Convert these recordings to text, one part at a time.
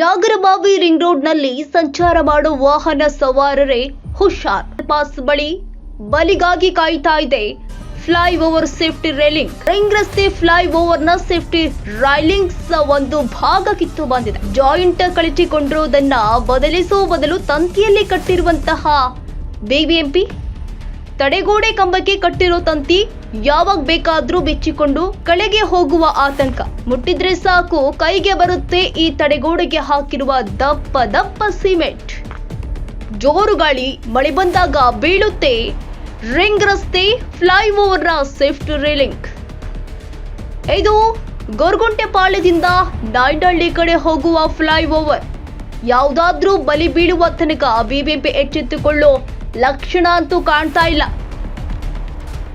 Nagarbhavi ring ರೋಡ್ನಲ್ಲಿ ಸಂಚಾರ ಮಾಡುವ ವಾಹನ ಸವಾರರೇ ಹುಷಾರ್. ಪಾಸ್ ಬಳಿ ಬಲಿಗಾಗಿ ಕಾಯ್ತಾ ಇದೆ fly over safety railing. Ring ರಸ್ತೆ ಫ್ಲೈ ಓವರ್ನ ಸೇಫ್ಟಿ ರೈಲಿಂಗ್ಸ್ ಒಂದು ಭಾಗ ಕಿತ್ತು ಬಂದಿದೆ. ಜಾಯಿಂಟ್ ಕಳಚಿಕೊಂಡಿರುವುದನ್ನ ಬದಲಿಸುವ ಬದಲು ತಂತಿಯಲ್ಲಿ ಕಟ್ಟಿರುವಂತಹ ಬಿಬಿಎಂಪಿ ತಡೆಗೋಡೆ ಕಂಬಕ್ಕೆ ಕಟ್ಟಿರೋ ತಂತಿ ಯಾವಾಗ ಬೇಕಾದ್ರೂ ಬಿಚ್ಚಿಕೊಂಡು ಕಳೆಗೆ ಹೋಗುವ ಆತಂಕ. ಮುಟ್ಟಿದ್ರೆ ಸಾಕು, ಕೈಗೆ ಬರುತ್ತೆ ಈ ತಡೆಗೋಡೆಗೆ ಹಾಕಿರುವ ದಪ್ಪ ದಪ್ಪ ಸಿಮೆಂಟ್. ಜೋರು ಗಾಳಿ, ಮಳೆ ಬಂದಾಗ ಬೀಳುತ್ತೆ ರಿಂಗ್ ರಸ್ತೆ ಫ್ಲೈ ಓವರ್ನ ಸೇಫ್ಟಿ ರೇಲಿಂಗ್. ಇದು ಗೊರಗುಂಟೆ ಪಾಳ್ಯದಿಂದ ನಾಯ್ಡಹಳ್ಳಿ ಕಡೆ ಹೋಗುವ ಫ್ಲೈಓವರ್. ಯಾವುದಾದ್ರೂ ಬಲಿ ಬೀಳುವ ತನಕ ಬಿಬಿಎಂಪಿ ಎಚ್ಚೆತ್ತುಕೊಳ್ಳೋ ಲಕ್ಷಣ ಅಂತೂ ಕಾಣ್ತಾ ಇಲ್ಲ.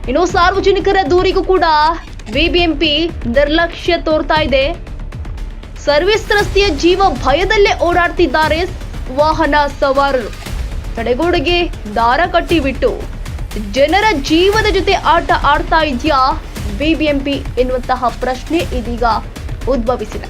ಇನ್ನು ಸಾರ್ವಜನಿಕರ ದೂರಿಗೂ ಕೂಡ ಬಿಬಿಎಂಪಿ ನಿರ್ಲಕ್ಷ್ಯ ತೋರ್ತಾ ಇದೆ. ಸರ್ವಿಸ್ ರಸ್ತೆಯ ಜೀವ ಭಯದಲ್ಲೇ ಓಡಾಡ್ತಿದ್ದಾರೆ ವಾಹನ ಸವಾರರು. ತಡೆಗೋಡೆಗೆ ದಾರ ಕಟ್ಟಿಬಿಟ್ಟು ಜನರ ಜೀವದ ಜೊತೆ ಆಟ ಆಡ್ತಾ ಇದೆಯಾ ಬಿಬಿಎಂಪಿ ಎನ್ನುವಂತಹ ಪ್ರಶ್ನೆ ಇದೀಗ ಉದ್ಭವಿಸಿದೆ.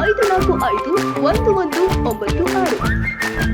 ಐದು ನಾಲ್ಕು ಐದು ಒಂದು ಒಂದು ಒಂಬತ್ತು ಆರು.